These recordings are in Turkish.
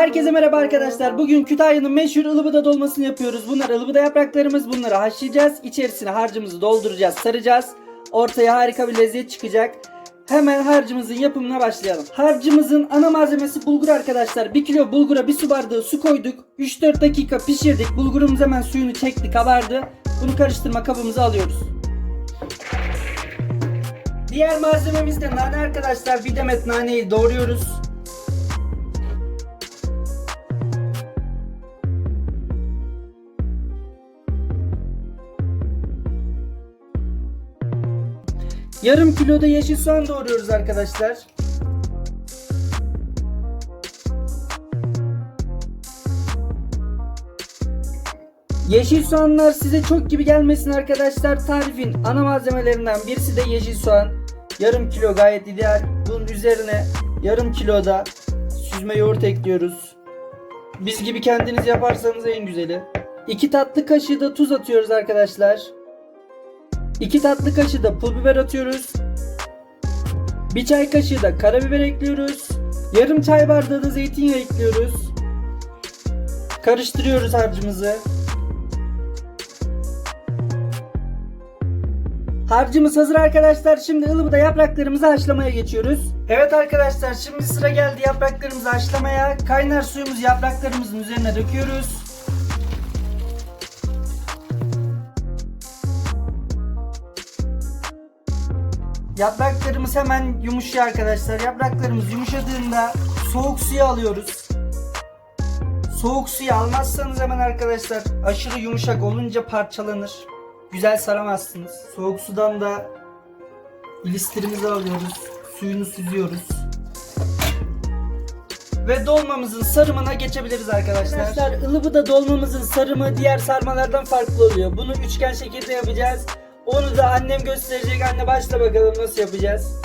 Herkese merhaba arkadaşlar. Bugün Kütahya'nın meşhur ılıbıda dolmasını yapıyoruz. Bunlar ılıbıda yapraklarımız. Bunları haşlayacağız. İçerisine harcımızı dolduracağız, saracağız. Ortaya harika bir lezzet çıkacak. Hemen harcımızın yapımına başlayalım. Harcımızın ana malzemesi bulgur arkadaşlar. 1 kilo bulgura 1 su bardağı su koyduk. 3-4 dakika pişirdik. Bulgurumuz hemen suyunu çekti, kabardı. Bunu karıştırma kabımıza alıyoruz. Diğer malzememiz de nane arkadaşlar. Bir demet naneyi doğruyoruz. Yarım kiloda yeşil soğan doğruyoruz arkadaşlar. Yeşil soğanlar size çok gibi gelmesin arkadaşlar. Tarifin ana malzemelerinden birisi de yeşil soğan. Yarım kilo gayet ideal. Bunun üzerine yarım kiloda süzme yoğurt ekliyoruz. Biz gibi kendiniz yaparsanız en güzeli. 2 tatlı kaşığı da tuz atıyoruz arkadaşlar. 2 tatlı kaşığı da pul biber atıyoruz. 1 çay kaşığı da karabiber ekliyoruz. Yarım çay bardağı da zeytinyağı ekliyoruz. Karıştırıyoruz harcımızı. Harcımız hazır arkadaşlar. Şimdi ılıbıda yapraklarımızı haşlamaya geçiyoruz. Evet arkadaşlar şimdi sıra geldi yapraklarımızı haşlamaya. Kaynar suyumuzu yapraklarımızın üzerine döküyoruz. Yapraklarımız hemen yumuşuyor arkadaşlar. Yapraklarımız yumuşadığında soğuk suya alıyoruz. Soğuk suyu almazsanız hemen arkadaşlar aşırı yumuşak olunca parçalanır. Güzel saramazsınız. Soğuk sudan da ilistirimizi alıyoruz. Suyunu süzüyoruz. Ve dolmamızın sarımına geçebiliriz arkadaşlar. Arkadaşlar ılıbıda dolmamızın sarımı diğer sarmalardan farklı oluyor. Bunu üçgen şekilde yapacağız. Onu da annem gösterecek. Anne başla bakalım nasıl yapacağız.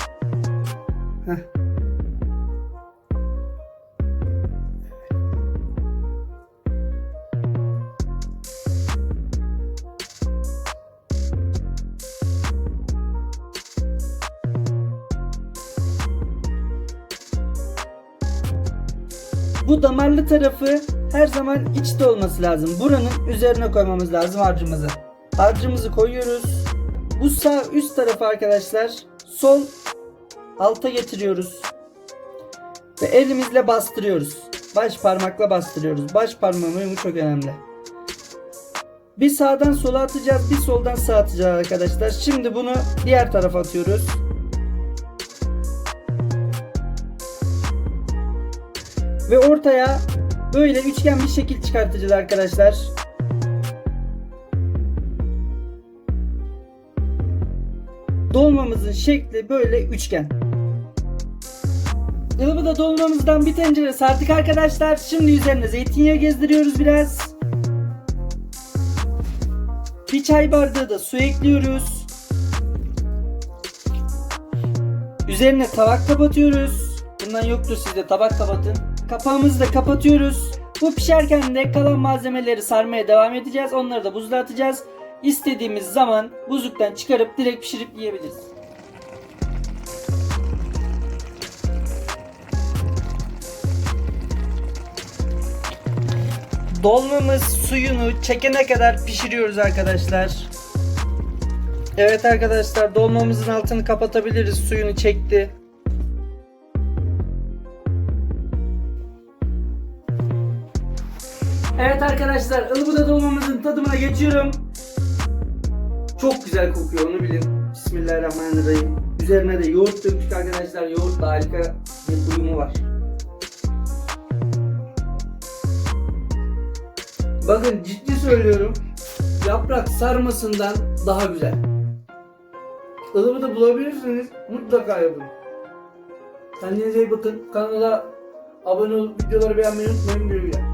Heh. Bu damarlı tarafı her zaman içte olması lazım. Buranın üzerine koymamız lazım harcımızı. Harcımızı koyuyoruz. Bu sağ üst tarafı arkadaşlar sol alta getiriyoruz. Ve elimizle bastırıyoruz. Baş parmakla bastırıyoruz. Baş parmağın uyumu çok önemli. Bir sağdan sola atacağız, bir soldan sağa atacağız arkadaşlar. Şimdi bunu diğer tarafa atıyoruz. Ve ortaya böyle üçgen bir şekil çıkartacağız arkadaşlar. Dolmamızın şekli böyle üçgen. Ilıbıda dolmamızdan bir tencere sardık arkadaşlar. Şimdi üzerine zeytinyağı gezdiriyoruz biraz. Bir çay bardağı da su ekliyoruz. Üzerine tabak kapatıyoruz. Bundan yoktur sizde tabak kapatın. Kapağımızı da kapatıyoruz. Bu pişerken de kalan malzemeleri sarmaya devam edeceğiz. Onları da buzluğa atacağız. İstediğimiz zaman buzluktan çıkarıp direkt pişirip yiyebiliriz. Dolmamız suyunu çekene kadar pişiriyoruz arkadaşlar. Evet arkadaşlar dolmamızın altını kapatabiliriz. Suyunu çekti. Evet arkadaşlar ılıbıda dolmamızın tadımına geçiyorum. Çok güzel kokuyor onu bilin. Bismillahirrahmanirrahim. Üzerine de yoğurt döktük arkadaşlar. Yoğurt da harika bir uyumu var. Bakın ciddi söylüyorum. Yaprak sarmasından daha güzel. Ilıbıda bulabilirsiniz. Mutlaka yapın. Kendinize iyi bakın. Kanala abone olup videoları beğenmeyi unutmayın. Güle.